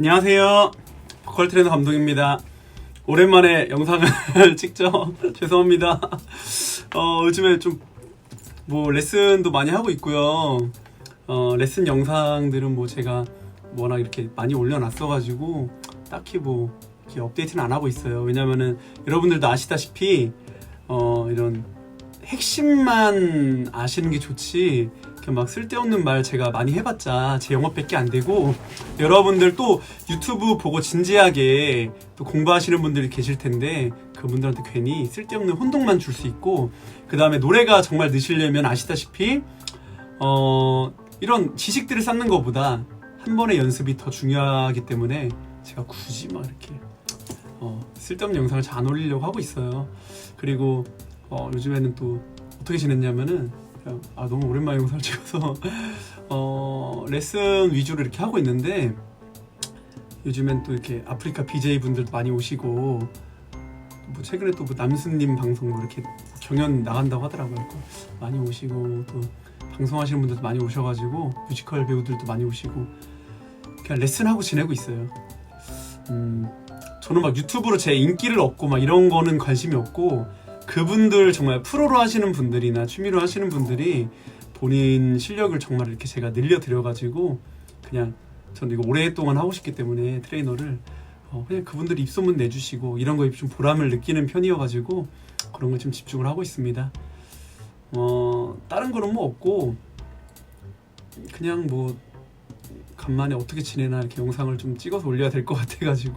안녕하세요. 보컬 트레이너 감독입니다. 오랜만에 영상을 찍죠. 죄송합니다. 어, 요즘에 좀 뭐 레슨도 많이 하고 있고요. 어, 레슨 영상들은 뭐 제가 워낙 이렇게 많이 올려놨어가지고 딱히 뭐 이렇게 업데이트는 안 하고 있어요. 왜냐면은 여러분들도 아시다시피 어, 이런 핵심만 아시는 게 좋지 이렇게 막 쓸데없는 말 제가 많이 해봤자 제 영업밖에 안 되고 여러분들 또 유튜브 보고 진지하게 또 공부하시는 분들이 계실 텐데 그분들한테 괜히 쓸데없는 혼동만 줄 수 있고 그 다음에 노래가 정말 느시려면 아시다시피 어 이런 지식들을 쌓는 것보다 한 번의 연습이 더 중요하기 때문에 제가 굳이 막 이렇게 어, 쓸데없는 영상을 잘 안 올리려고 하고 있어요. 그리고 어, 요즘에는 또 어떻게 지냈냐면은 그냥, 아 너무 오랜만에 영상을 찍어서 어, 레슨 위주로 이렇게 하고 있는데 요즘엔 또 이렇게 아프리카 BJ 분들도 많이 오시고 뭐 최근에 또 뭐 남순님 방송 뭐 이렇게 경연 나간다고 하더라고요. 또 많이 오시고 또 방송하시는 분들도 많이 오셔가지고 뮤지컬 배우들도 많이 오시고 그냥 레슨하고 지내고 있어요. 음, 저는 막 유튜브로 제 인기를 얻고 막 이런 거는 관심이 없고 그분들 정말 프로로 하시는 분들이나 취미로 하시는 분들이 본인 실력을 정말 이렇게 제가 늘려드려가지고 그냥 저는 이거 오랫동안 하고 싶기 때문에 트레이너를 어, 그냥 그분들이 입소문 내주시고 이런 거에 좀 보람을 느끼는 편이어가지고 그런 거좀 집중을 하고 있습니다. 어 다른 거는 뭐 없고 그냥 뭐 간만에 어떻게 지내나 이렇게 영상을 좀 찍어서 올려야 될 것 같아가지고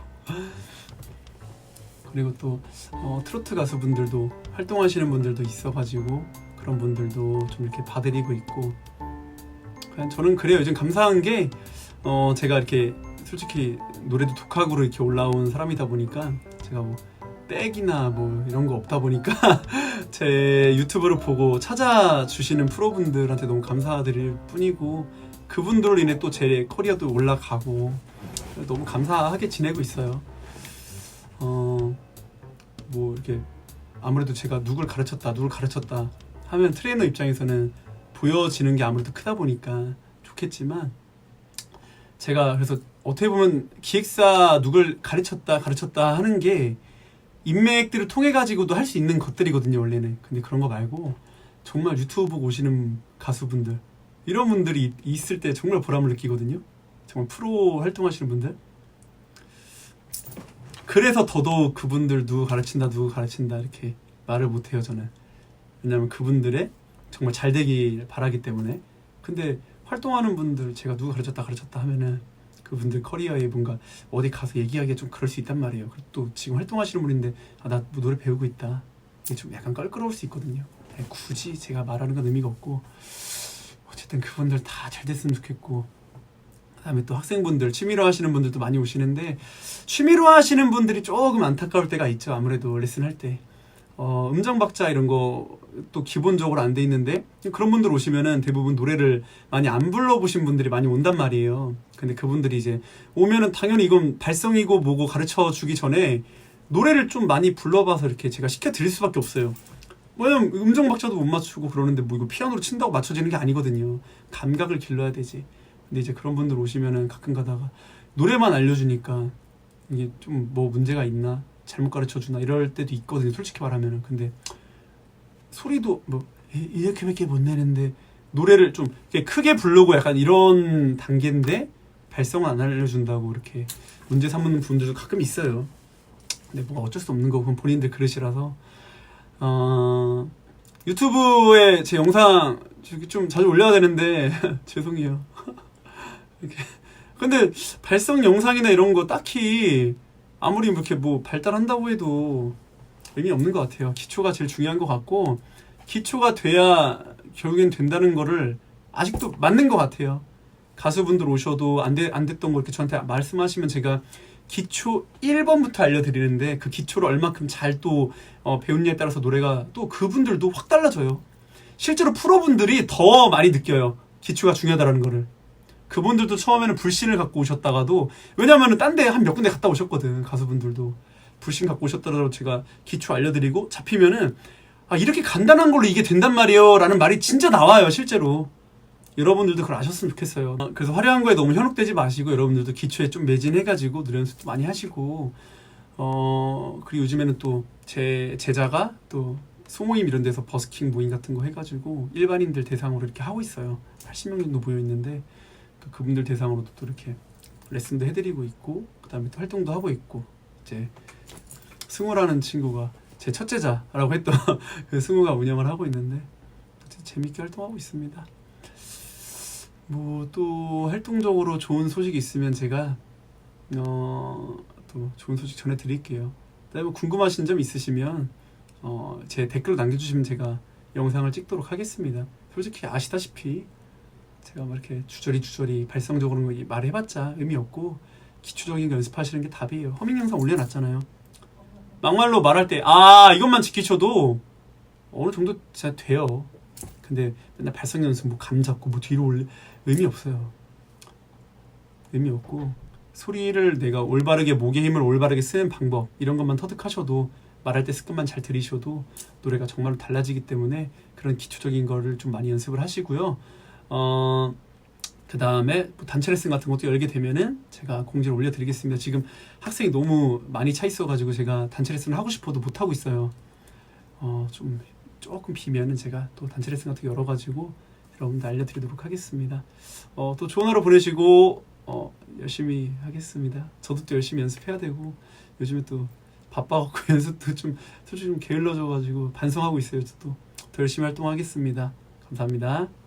그리고 또 어, 트로트 가수분들도 활동하시는 분들도 있어가지고 그런 분들도 좀 이렇게 봐드리고 있고 그냥 저는 그래요 요즘 감사한 게 어, 제가 이렇게 솔직히 노래도 독학으로 이렇게 올라온 사람이다 보니까 제가 뭐 백이나 뭐 이런 거 없다 보니까 제 유튜브를 보고 찾아주시는 프로분들한테 너무 감사드릴 뿐이고 그분들로 인해 또 제 커리어도 올라가고 너무 감사하게 지내고 있어요. 어, 뭐 이렇게 아무래도 제가 누굴 가르쳤다, 누굴 가르쳤다 하면 트레이너 입장에서는 보여지는 게 아무래도 크다 보니까 좋겠지만 제가 그래서 어떻게 보면 기획사 누굴 가르쳤다, 가르쳤다 하는 게 인맥들을 통해 가지고도 할 수 있는 것들이거든요, 원래는. 근데 그런 거 말고 정말 유튜브 보고 오시는 가수분들 이런 분들이 있을 때 정말 보람을 느끼거든요. 정말 프로 활동하시는 분들. 그래서 더더욱 그분들 누구 가르친다 누구 가르친다 이렇게 말을 못해요 저는. 왜냐면 그분들의 정말 잘 되길 바라기 때문에. 근데 활동하는 분들 제가 누구 가르쳤다 가르쳤다 하면은 그분들 커리어에 뭔가 어디 가서 얘기하기가 좀 그럴 수 있단 말이에요. 그리고 또 지금 활동하시는 분인데 아, 나뭐 노래 배우고 있다. 이게 좀 약간 껄끄러울 수 있거든요. 네, 굳이 제가 말하는 건 의미가 없고 어쨌든 그분들 다 잘 됐으면 좋겠고 그다음에 또 학생분들 취미로 하시는 분들도 많이 오시는데 취미로 하시는 분들이 조금 안타까울 때가 있죠. 아무래도 레슨 할 때. 어, 음정 박자 이런 거 또 기본적으로 안 돼 있는데 그런 분들 오시면은 대부분 노래를 많이 안 불러보신 분들이 많이 온단 말이에요. 근데 그분들이 이제 오면은 당연히 이건 발성이고 뭐고 가르쳐 주기 전에 노래를 좀 많이 불러봐서 이렇게 제가 시켜 드릴 수밖에 없어요. 왜냐면 음정 박자도 못 맞추고 그러는데 뭐 이거 피아노로 친다고 맞춰지는 게 아니거든요. 감각을 길러야 되지 근데 이제 그런 분들 오시면은 가끔 가다가 노래만 알려주니까 이게 좀 뭐 문제가 있나? 잘못 가르쳐 주나? 이럴 때도 있거든요 솔직히 말하면은. 근데 소리도 뭐 이- 이렇게밖에 못 내는데 노래를 좀 크게 부르고 약간 이런 단계인데 발성을 안 알려준다고 이렇게 문제 삼는 분들도 가끔 있어요. 근데 뭐가 어쩔 수 없는 거고 그건 본인들 그릇이라서. 어 유튜브에 제 영상 좀 자주 올려야 되는데 죄송해요 이렇게 근데 발성 영상이나 이런 거 딱히 아무리 이렇게 뭐 발달한다고 해도 의미 없는 것 같아요. 기초가 제일 중요한 것 같고 기초가 돼야 결국엔 된다는 거를 아직도 맞는 것 같아요. 가수분들 오셔도 안, 돼, 안 됐던 거 이렇게 저한테 말씀하시면 제가 기초 1번부터 알려드리는데 그 기초를 얼마큼 잘또 어, 배웠냐에 따라서 노래가 또 그분들도 확 달라져요. 실제로 프로분들이 더 많이 느껴요. 기초가 중요하다는 거를. 그분들도 처음에는 불신을 갖고 오셨다가도 왜냐면은 딴 데 한 몇 군데 갔다 오셨거든 가수분들도 불신 갖고 오셨더라도 제가 기초 알려드리고 잡히면은 아 이렇게 간단한 걸로 이게 된단 말이에요 라는 말이 진짜 나와요 실제로 여러분들도 그걸 아셨으면 좋겠어요. 어, 그래서 화려한 거에 너무 현혹되지 마시고 여러분들도 기초에 좀 매진해가지고 노래 연습도 많이 하시고 어 그리고 요즘에는 또 제 제자가 또 소모임 이런 데서 버스킹 모임 같은 거 해가지고 일반인들 대상으로 이렇게 하고 있어요. 80명 정도 모여 있는데 그 그분들 대상으로도 또 이렇게 레슨도 해드리고 있고 그다음에 또 활동도 하고 있고 이제 승우라는 친구가 제 첫째자라고 했던 그 승우가 운영을 하고 있는데 재밌게 활동하고 있습니다. 뭐 또 활동적으로 좋은 소식이 있으면 제가 어, 또 좋은 소식 전해드릴게요. 그다음에 뭐 궁금하신 점 있으시면 어, 제 댓글로 남겨주시면 제가 영상을 찍도록 하겠습니다. 솔직히 아시다시피 제가 뭐 이렇게 주저리 주저리 발성적으로 뭐 말해봤자 의미 없고 기초적인 거 연습하시는 게 답이에요. 허밍 영상 올려놨잖아요. 막말로 말할 때 아 이것만 지키셔도 어느 정도 진짜 돼요. 근데 맨날 발성 연습 뭐 감 잡고 뭐 뒤로 올리 의미 없어요. 의미 없고 소리를 내가 올바르게 목의 힘을 올바르게 쓰는 방법 이런 것만 터득하셔도 말할 때 습관만 잘 들이셔도 노래가 정말로 달라지기 때문에 그런 기초적인 거를 좀 많이 연습을 하시고요. 어, 그 다음에 단체 레슨 같은 것도 열게 되면은 제가 공지를 올려드리겠습니다. 지금 학생이 너무 많이 차 있어가지고 제가 단체 레슨을 하고 싶어도 못 하고 있어요. 어, 좀 조금 비면은 제가 또 단체 레슨 같은 거 열어가지고 여러분들 알려드리도록 하겠습니다. 어, 또 좋은 하루 보내시고 어, 열심히 하겠습니다. 저도 또 열심히 연습해야 되고 요즘에 또 바빠갖고 연습도 좀 솔직히 좀 게을러져가지고 반성하고 있어요. 저도 더 열심히 활동하겠습니다. 감사합니다.